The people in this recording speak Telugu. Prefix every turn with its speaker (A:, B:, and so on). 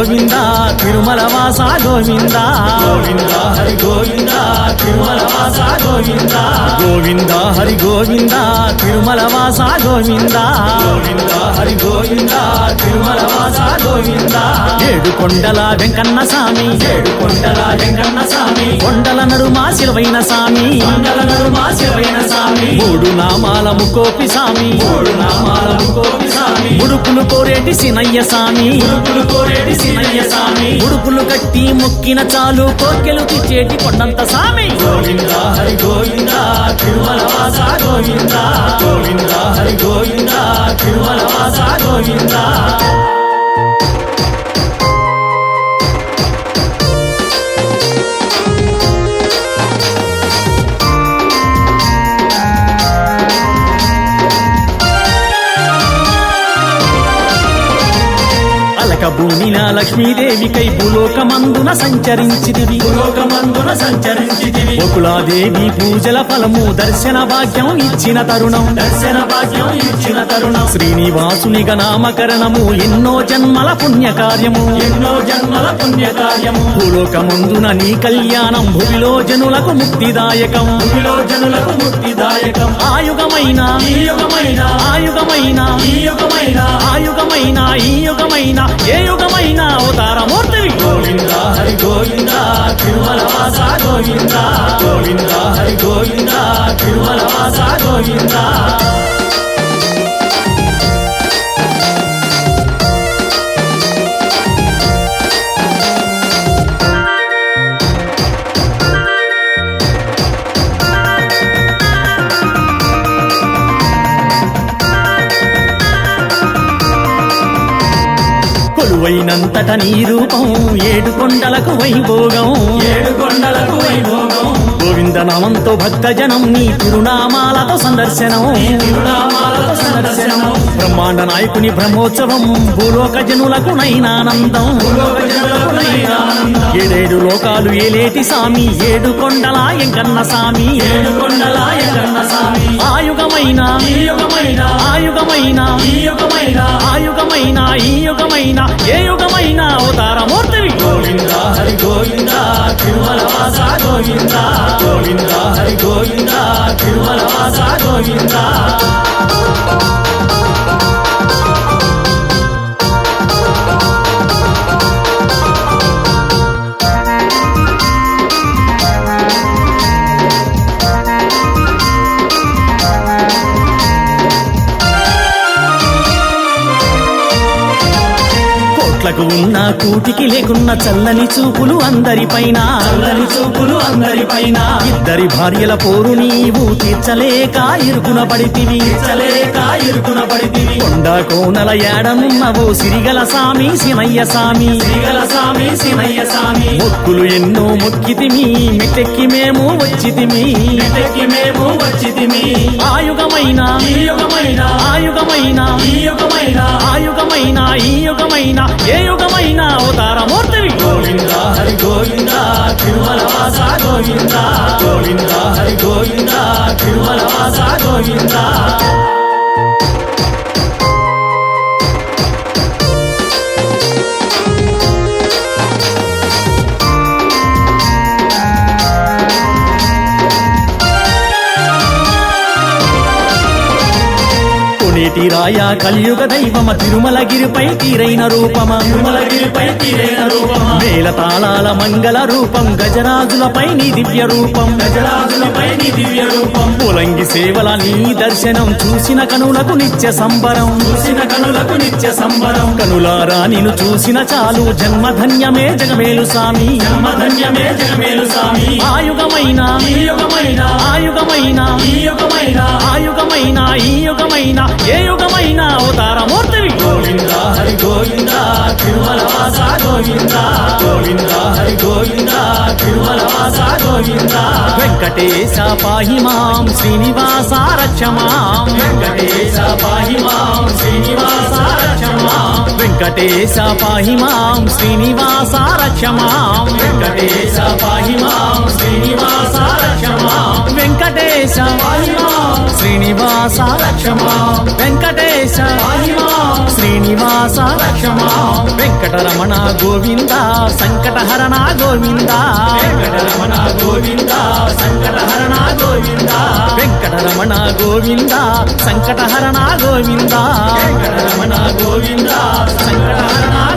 A: గోవింద తిరుమల వాస గోవింద.
B: గోవింద హరి గోవింద తిరుమల వాస గోవింద.
A: గోవింద హరి గోవింద తిరుమల వాస గోవింద.
B: గోవింద హరి గోవింద తిరుమల వాస గోవింద.
A: ఏడు కొండల వెంకన్న స్వామి.
B: ఏడు కొండల వెంకన్న స్వామి.
A: కొండల నడుమా శిలవైన స్వామి.
B: కొండల నడుమా స్వామి
A: మూడు నామాల ముకోపి స్వామి
B: మూడు నామాలను కోపి స్వామి
A: ముడుపులు కోరేటి సినయ్య స్వామి
B: ముడుపులు కోరేటి సినయ్య స్వామి
A: ముడుపులు కట్టి మొక్కిన చాలు కోర్కెలు తెచ్చేటి కొండంత స్వామి
B: గోవింద హరి గోవింద తిరుమల వాస గోవింద. గోవింద హరి గోవింద తిరుమల వాస గోవింద.
A: భూమిన లక్ష్మీదేవికై భూలోకమందున సంచరించిదివి
B: లోకమందున సంచరించితివి.
A: బకులాదేవి పూజల ఫలము దర్శన భాగ్యం ఇచ్చిన తరుణం.
B: దర్శన భాగ్యం ఇచ్చిన తరుణం.
A: శ్రీనివాసునిగా నామకరణము ఎన్నో జన్మల పుణ్య కార్యము
B: ఎన్నో జన్మల పుణ్య కార్యము
A: భూలోకమందున నీ కళ్యాణం భువిలో జనులకు ముక్తిదాయకం.
B: భూమిలో జనులకు ముక్తిదాయకం.
A: ఆయుగమైన
B: ఈ యుగమైన
A: ఆయుగమైన
B: ఈ యుగమైన
A: ఆయుగమైన యుగమైన ఏ యుగమైనా అవతారమూర్తివి
B: గోవింద హరి గోవింద తిరుమల వాస గోవింద. గోవింద హరి గోవింద తిరుమల వాస గోవింద.
A: నీ రూపం ఏడు కొండలకు వైభోగం.
B: ఏడు కొండలకు వైభోగం.
A: గోవింద నామంతో భక్తజనం నీ తిరునామాలతో సందర్శనం.
B: తిరునామాలతో
A: బ్రహ్మాండ నాయకుని బ్రహ్మోత్సవం భూలోక జనులకు నైనానందం.
B: లోక జనులకు నైనానందం.
A: ఏడేడు లోకాలు ఏలేటి సామి ఏడు కొండల ఎంకన్న సామి
B: ఏడు కొండల
A: ఆయుగమైన
B: ఈ యుగమైన
A: ఆయుగమైన
B: ఈ యుగమైన
A: ఆయుగమైన ఈ యుగమైన ఏ యుగమైన అవతారమూర్తివి.
B: గోవింద హరి గోవింద తిరుమల వాస గోవింద గోవింద హరి గోవింద తిరుమల వాస గోవింద.
A: కోట్లకు ఉన్న కూటికి లేకున్న చల్లని చూపులు అందరిపైన.
B: చల్లని చూపులు అందరిపైన.
A: ఇద్దరి భార్యల పోరు నీవు తీర్చలేక ఇరుకున పడితివి.
B: చలేక ఇరుకున పడితివి.
A: కొండ కోనల ఏడనున్నవో సిరిగల సామి సినయ్య సామి.
B: శ్రీగల స్వామి సినయ్య స్వామి
A: మొక్కులు ఎన్నో మొక్కితిమి మెట్టెక్కి మేము వచ్చితిమి.
B: ఇంటికి మేము వచ్చితిమి.
A: ఆయుగమైన
B: ఈ యుగమైన
A: ఆయుగమైన
B: ఈ యుగమైన
A: ఆయుగమైన ఈ యుగమైన ఏ యుగమైనా అవతారమూర్తివి
B: గోవింద హరి గోవింద తిరుమల వాస గోవింద. గోవింద హరి గోవింద తిరుమల వాస గోవింద.
A: రాయ కలియుగ దైవమ తిరుమలగిరిపై తీరైన రూపమ?
B: తిరుమలగిరిపై తీరైన రూపమ?
A: వేల తాళాల మంగళ రూపం గజరాజులపై నీ దివ్య రూపం.
B: గజరాజులపై నీ దివ్య రూపం.
A: పులంగి సేవల నీ దర్శనం చూసిన కనులకు నిత్య సంబరం.
B: చూసిన కనులకు నిత్య సంబరం.
A: కనులారా నిన్ను చూసిన చాలు జన్మధన్యమే జగమేలు స్వామి
B: జన్మధన్యమే జగమేలు స్వామి
A: ఆయుగమైన
B: ఈ యుగమైన
A: ఆయుగమైన
B: ఈ యుగమైన
A: ఆయుగమైన ఈ యుగమైన ఏ యుగమైన అవతారమూర్తివి
B: గోవింద హరి గోవింద తిరుమల వాస గోవింద. గోవింద హరి గోవింద తిరుమల వాస గోవింద.
A: వెంకటేశ పాహి మాం శ్రీనివాస రక్షమాం
B: వెంకటేశ పాహి మాం శ్రీనివాస రక్షమాం
A: వెంకటేశ పాహి మాం శ్రీనివాస రక్షమాం
B: వెంకటేశ పాహి మాం శ్రీనివాస రక్షమాం
A: వెంకటేశ
B: పాహి మాం.
A: శ్రీనివాస
B: రక్షమా
A: వెంకటేశ శ్రీనివాస
B: రక్షమా
A: వెంకటరమణ గోవింద సంకటహరణ గోవింద.
B: వెంకటరమణ గోవింద సంకటహరణ గోవింద.
A: వెంకటరమణ గోవింద సంకటహరణ గోవింద.
B: వెంకటరమణ గోవింద సంకటహరణ